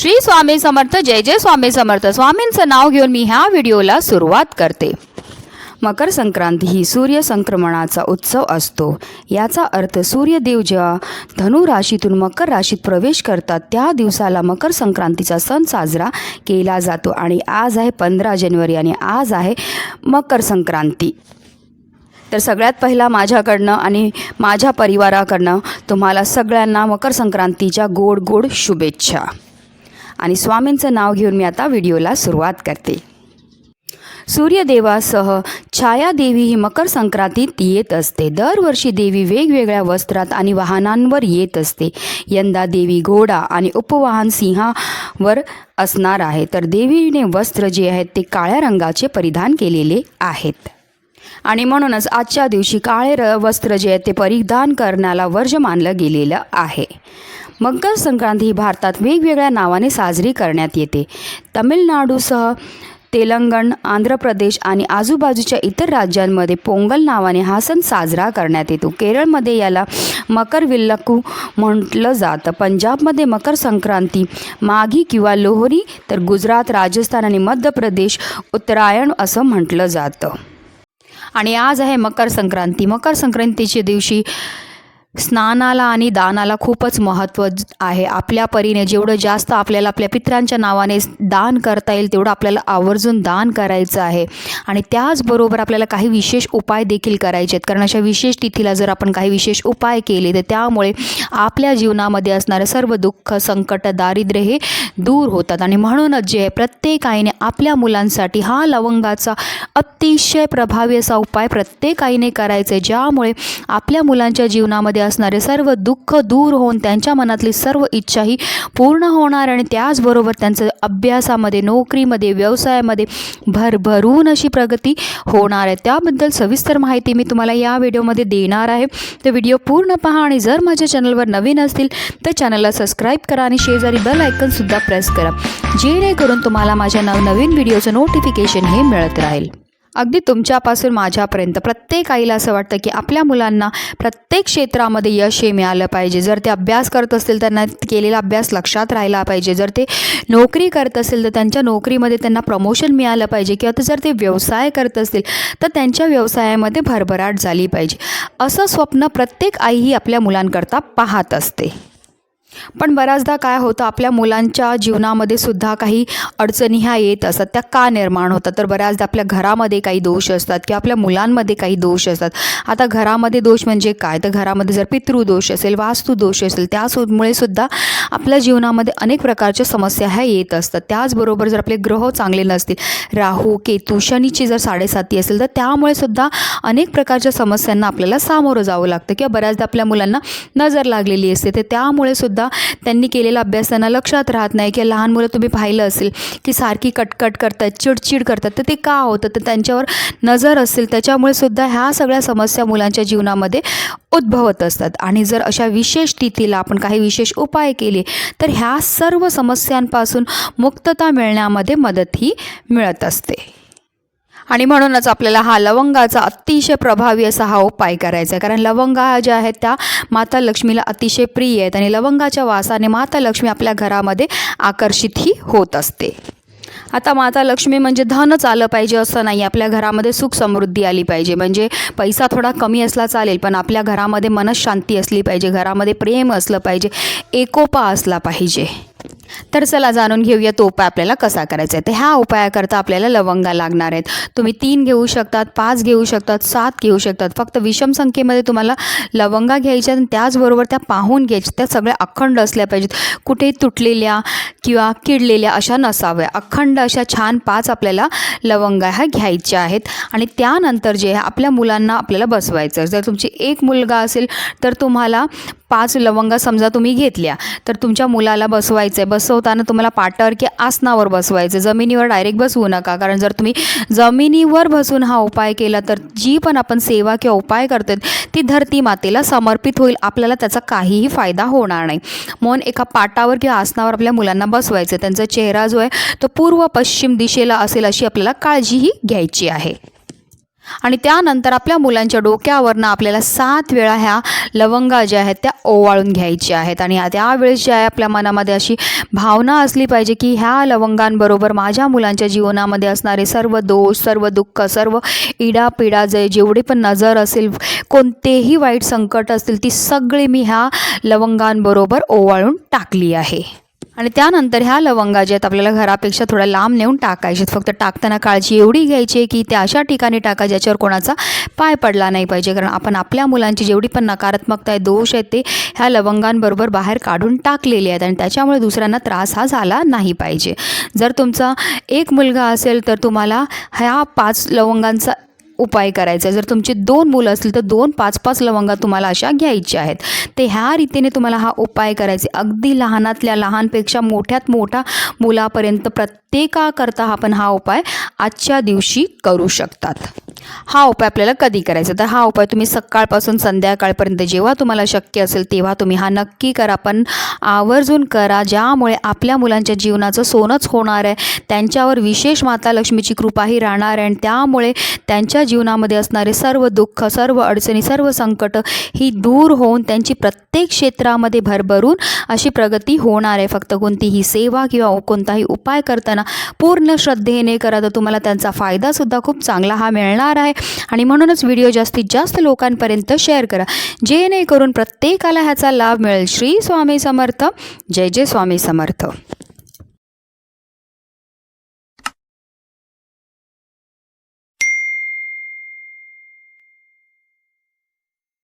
श्री स्वामी समर्थ जय जय स्वामी समर्थ. स्वामींचं नाव घेऊन मी ह्या व्हिडिओला सुरुवात करते. मकर संक्रांती ही सूर्य संक्रमणाचा उत्सव असतो. याचा अर्थ सूर्यदेव जेव्हा धनु राशीतून मकर राशीत प्रवेश करतात त्या दिवसाला मकर संक्रांतीचा सण साजरा केला जातो आणि आज आहे पंधरा जानेवारी आणि आज आहे मकर संक्रांती. तर सगळ्यात पहिला माझ्याकडनं आणि माझ्या परिवाराकडनं तुम्हाला सगळ्यांना मकर संक्रांतीच्या गोड गोड शुभेच्छा. आणि स्वामींचं नाव घेऊन मी आता व्हिडिओला सुरुवात करते. सूर्यदेवासह छायादेवी ही मकर संक्रांतीत येत असते. दरवर्षी देवी वेगवेगळ्या वस्त्रात आणि वाहनांवर येत असते. यंदा देवी घोडा आणि उपवाहन सिंहावर असणार आहे. तर देवीने वस्त्र जे आहेत ते काळ्या रंगाचे परिधान केलेले आहेत. आणि म्हणूनच आजच्या दिवशी काळे र वस्त्र जे आहेत ते परिधान करण्याला वर्ज मानलं गेलेलं आहे. मकर संक्रांती ही भारतात वेगवेगळ्या नावाने साजरी करण्यात येते. तमिळनाडूसह तेलंगण आंध्र प्रदेश आणि आजूबाजूच्या इतर राज्यांमध्ये पोंगल नावाने हा सण साजरा करण्यात येतो. केरळमध्ये याला मकर विल्लकू म्हटलं जातं. पंजाबमध्ये मकर संक्रांती माघी किंवा लोहरी तर गुजरात राजस्थान आणि मध्य प्रदेश उत्तरायण असं म्हटलं जातं. आणि आज आहे मकर संक्रांती. मकर संक्रांतीच्या दिवशी स्नानाला आणि दानाला खूपच महत्त्व आहे. आपल्या परीने जेवढं जास्त आपल्याला आपल्या पित्रांच्या नावाने दान करता येईल तेवढं आपल्याला आवर्जून दान करायचं आहे. आणि त्याचबरोबर आपल्याला काही विशेष उपाय देखील करायचे आहेत. कारण अशा विशेष तिथीला जर आपण काही विशेष उपाय केले तर त्यामुळे आपल्या जीवनामध्ये असणारे सर्व दुःख संकट दारिद्र्य हे दूर होतात. आणि म्हणूनच जे आहे प्रत्येक आईने आपल्या मुलांसाठी हा लवंगाचा अतिशय प्रभावी असा उपाय प्रत्येक आईने करायचा आहे. ज्यामुळे आपल्या मुलांच्या जीवनामध्ये असणारे सर्व दुःख दूर होऊन त्यांच्या मनातली सर्व इच्छाही पूर्ण होणार आणि त्याचबरोबर त्यांचं अभ्यासामध्ये नोकरीमध्ये व्यवसायामध्ये भरभरून अशी प्रगती होणार आहे. त्याबद्दल सविस्तर माहिती मी तुम्हाला या व्हिडिओमध्ये देणार आहे. तर व्हिडिओ पूर्ण पहा आणि जर माझ्या चॅनलवर नवीन असतील तर चॅनलला सबस्क्राईब करा आणि शेजारी बेल आयकनसुद्धा प्रेस करा. जेणेकरून तुम्हाला माझ्या नवनवीन व्हिडिओचं नोटिफिकेशन हे मिळत राहील. अगदी तुमच्यापासून माझ्यापर्यंत. प्रत्येक आईला असं वाटतं की आपल्या मुलांना प्रत्येक क्षेत्रामध्ये यश हे मिळालं पाहिजे. जर ते अभ्यास करत असतील त्यांना केलेला अभ्यास लक्षात राहिला पाहिजे. जर ते नोकरी करत असेल तर त्यांच्या नोकरीमध्ये त्यांना प्रमोशन मिळालं पाहिजे किंवा तर जर ते व्यवसाय करत असतील तर त्यांच्या व्यवसायामध्ये भरभराट झाली पाहिजे. असं स्वप्न प्रत्येक आई ही आपल्या मुलांकरता पाहत असते. पण बऱ्याचदा काय होतं आपल्या मुलांच्या जीवनामध्ये सुद्धा काही अडचणी ह्या येत असतात. त्या का निर्माण होतात? तर बऱ्याचदा आपल्या घरामध्ये काही दोष असतात किंवा आपल्या मुलांमध्ये काही दोष असतात. आता घरामध्ये दोष म्हणजे काय? तर घरामध्ये जर पितृदोष असेल वास्तुदोष असेल त्यामुळे सुद्धा आपल्या जीवनामध्ये अनेक प्रकारच्या समस्या ह्या येत असतात. त्याचबरोबर जर आपले ग्रह चांगले नसतील राहू केतू शनीची जर साडेसाती असेल तर त्यामुळे सुद्धा अनेक प्रकारच्या समस्यांना आपल्याला सामोरं जावं लागतं किंवा बऱ्याचदा आपल्या मुलांना नजर लागलेली असते. तर त्यामुळे सुद्धा त्यांनी केलेला अभ्यास त्यांना लक्षात राहत नाही किंवा लहान मुलं तुम्ही पाहिलं असेल की सारखी कटकट करतात चिडचिड करतात तर ते का होतं? तर त्यांच्यावर नजर असेल त्याच्यामुळे सुद्धा ह्या सगळ्या समस्या मुलांच्या जीवनामध्ये उद्भवत असतात. आणि जर अशा विशेष तिथीला आपण काही विशेष उपाय केले तर ह्या सर्व समस्यांपासून मुक्तता मिळण्यामध्ये मदत ही मिळत असते. आणि म्हणूनच आपल्याला हा लवंगाचा अतिशय प्रभावी असा हा उपाय करायचा आहे. कारण लवंगा ज्या आहेत त्या माता लक्ष्मीला अतिशय प्रिय आहेत आणि लवंगाच्या वासाने माता लक्ष्मी आपल्या घरामध्ये आकर्षितही होत असते. आता माता लक्ष्मी म्हणजे धनच आलं पाहिजे असं नाही. आपल्या घरामध्ये सुख समृद्धी आली पाहिजे. म्हणजे पैसा थोडा कमी असला चालेल पण आपल्या घरामध्ये मनशांती असली पाहिजे घरामध्ये प्रेम असलं पाहिजे एकोपा असला पाहिजे. तर चला जाणून घेऊया तो उपाय आपल्याला कसा करायचा आहे. तर ह्या उपायाकरता आपल्याला लवंगा लागणार आहेत. तुम्ही तीन घेऊ शकतात पाच घेऊ शकतात सात घेऊ शकतात. फक्त विषम संख्येमध्ये तुम्हाला लवंगा घ्यायच्या आणि त्याचबरोबर त्या पाहून घ्यायच्या त्या सगळ्या अखंड असल्या पाहिजेत. कुठे तुटलेल्या किंवा किडलेल्या अशा नसाव्या. अखंड अशा छान पाच आपल्याला लवंगा ह्या घ्यायच्या आहेत. आणि त्यानंतर जे आहे आपल्या मुलांना आपल्याला बसवायचं जर तुमची एक मुलगा असेल तर तुम्हाला पाच लवंगा समजा तुम्ही घेतल्या तर तुमच्या मुलाला बसवायचं आहे बसवताना तुम्हाला पाटावर की आसनावर बसवायचं. जमिनीवर डायरेक्ट बसवू नका. कारण जर तुम्ही जमिनीवर बसून हा उपाय केला तर जी पण आपण सेवा किंवा उपाय करतो ती धरती मातेला समर्पित होईल. आपल्याला त्याचा काहीही फायदा होणार नाही. म्हणून एका पाटावर किंवा आसनावर आपल्या मुलांना बसवायचं. त्यांचा चेहरा जो आहे तो पूर्व पश्चिम दिशेला असेल अशी आपल्याला काळजीही घ्यायची आहे. आणि त्यानंतर आपल्या मुलांच्या डोक्यावरनं आपल्याला सात वेळा ह्या लवंगा ज्या आहेत त्या ओवाळून घ्यायच्या आहेत. आणि त्यावेळेस जे आहे आपल्या मनामध्ये अशी भावना असली पाहिजे की ह्या लवंगांबरोबर माझ्या मुलांच्या जीवनामध्ये असणारे सर्व दोष सर्व दुःख सर्व इडापिडा जे जेवढे पण नजर असेल कोणतेही वाईट संकट असतील ती सगळी मी ह्या लवंगांबरोबर ओवाळून टाकली आहे. आणि त्यानंतर ह्या लवंगा ज्या आहेत आपल्याला घरापेक्षा थोड्या लांब नेऊन टाकायचे फक्त टाकताना काळजी एवढी घ्यायची आहे की त्या अशा ठिकाणी टाका ज्याच्यावर कोणाचा पाय पडला नाही पाहिजे. कारण आपण आपल्या मुलांची जेवढी पण नकारात्मकता आहे दोष आहेत ते ह्या लवंगांबरोबर बाहेर काढून टाकलेले आहेत आणि त्याच्यामुळे दुसऱ्यांना त्रास हा झाला नाही पाहिजे. जर तुमचा एक मुलगा असेल तर तुम्हाला ह्या पाच लवंगांचा उपाय करायचा. आहे जर तुमची दोन मुलं असतील तर दोन पाच पाच लवंगा तुम्हाला अशा घ्यायच्या आहेत. ते ह्या रीतीने तुम्हाला हा उपाय करायचे अगदी लहानातल्या लहानपेक्षा मोठ्यात मोठा मुलापर्यंत प्रत्येकाकरता आपण हा उपाय आजच्या दिवशी करू शकतात. हा उपाय आपल्याला कधी करायचा? तर हा उपाय तुम्ही सकाळपासून संध्याकाळपर्यंत जेव्हा तुम्हाला शक्य असेल तेव्हा तुम्ही हा नक्की करा. पण आवर्जून करा ज्यामुळे आपल्या मुलांच्या जीवनाचं सोनंच होणार आहे. त्यांच्यावर विशेष माता लक्ष्मीची कृपाही राहणार आहे. आणि त्यामुळे त्यांच्या जीवनामध्ये असणारे सर्व दुःख सर्व अडचणी सर्व संकट ही दूर होऊन त्यांची प्रत्येक क्षेत्रामध्ये भरभरून अशी प्रगती होणार आहे. फक्त कोणतीही सेवा किंवा कोणताही उपाय करताना पूर्ण श्रद्धेने करा. तर तुम्हाला त्यांचा फायदासुद्धा खूप चांगला हा मिळणार आहे. आणि म्हणूनच व्हिडिओ जास्तीत जास्त लोकांपर्यंत शेअर करा. जेणेकरून प्रत्येकाला ह्याचा लाभ मिळेल. श्री स्वामी समर्थ. जय जय स्वामी समर्थ.